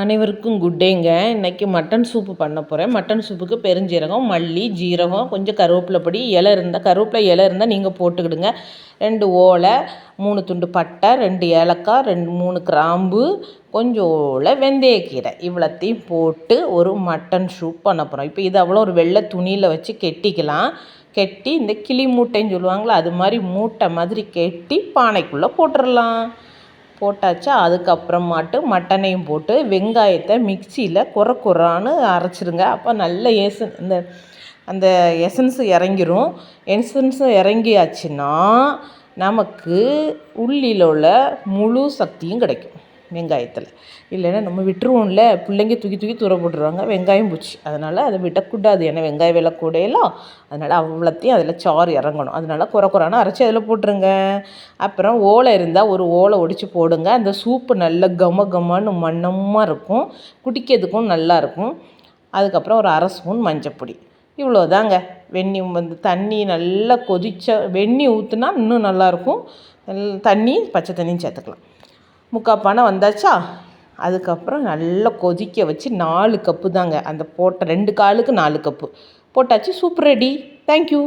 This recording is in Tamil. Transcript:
அனைவருக்கும் குட் டேங்க இன்றைக்கி மட்டன் சூப்பு பண்ண போகிறேன் மட்டன் சூப்புக்கு பெருஞ்சீரகம் மல்லி ஜீரகம் கொஞ்சம் கருவேப்பிலை பொடி இலை இருந்தால் கருவேப்பிலை இலை இருந்தால் நீங்கள் போட்டுக்கிடுங்க. ரெண்டு ஓலை மூணு துண்டு பட்டை ரெண்டு ஏலக்காய் ரெண்டு மூணு கிராம்பு கொஞ்சம் ஓலை வெந்தயக்கீரை. இவ்வளோத்தையும் போட்டு ஒரு மட்டன் சூப் பண்ண போகிறோம் இப்போ இது அவ்வளோ ஒரு வெள்ளை துணியில் வச்சு கெட்டிக்கலாம். கெட்டி இந்த கிளி மூட்டைன்னு சொல்லுவாங்களே அது மாதிரி மூட்டை மாதிரி கெட்டி பானைக்குள்ளே போட்டுடலாம் போட்டாச்சா? அதுக்கப்புறமாட்டு மட்டனையும் போட்டு வெங்காயத்தை மிக்சியில் குற குறான்னு அரைச்சிருங்க. அப்போ நல்ல ஏசன் இந்த அந்த எசன்ஸு இறங்கிரும். எசன்ஸு இறங்கியாச்சுன்னா நமக்கு உள்ளியில் உள்ள முழு சக்தியும் கிடைக்கும். வெங்காயத்தில். இல்லைன்னா நம்ம விட்டுருவோம்ல பிள்ளைங்க தூக்கி தூக்கி தூர போட்டுருவாங்க வெங்காயம் பூச்சி. அதனால் அதை விடக்கூடாது. ஏன்னா வெங்காயம் விலை கூடையெல்லாம் அதனால் அவ்வளோத்தையும் அதில் சாறு இறங்கணும். அதனால் குறை குறான அரைச்சி அதில் போட்டுருங்க. அப்புறம் ஓலை இருந்தால் ஒரு ஓலை ஒடிச்சு போடுங்க. அந்த சூப்பு நல்ல கம கமன்னு மண்ணமாக இருக்கும். குடிக்கிறதுக்கும் நல்லாயிருக்கும் அதுக்கப்புறம் ஒரு அரை ஸ்பூன் மஞ்சப்பொடி இவ்வளோ தாங்க வெந்நி வந்து தண்ணி நல்லா கொதிச்ச வெந்நி ஊற்றுனா இன்னும் நல்லாயிருக்கும் தண்ணி பச்சை தண்ணியும் சேர்த்துக்கலாம். முக்கால் பானை வந்தாச்சா? அதுக்கப்புறம் நல்லா கொதிக்க வச்சு நாலு கப்பு தாங்க. அந்த போட்ட ரெண்டு காலுக்கு நாலு கப்பு. போட்டாச்சு சூப் ரெடி. தேங்க்யூ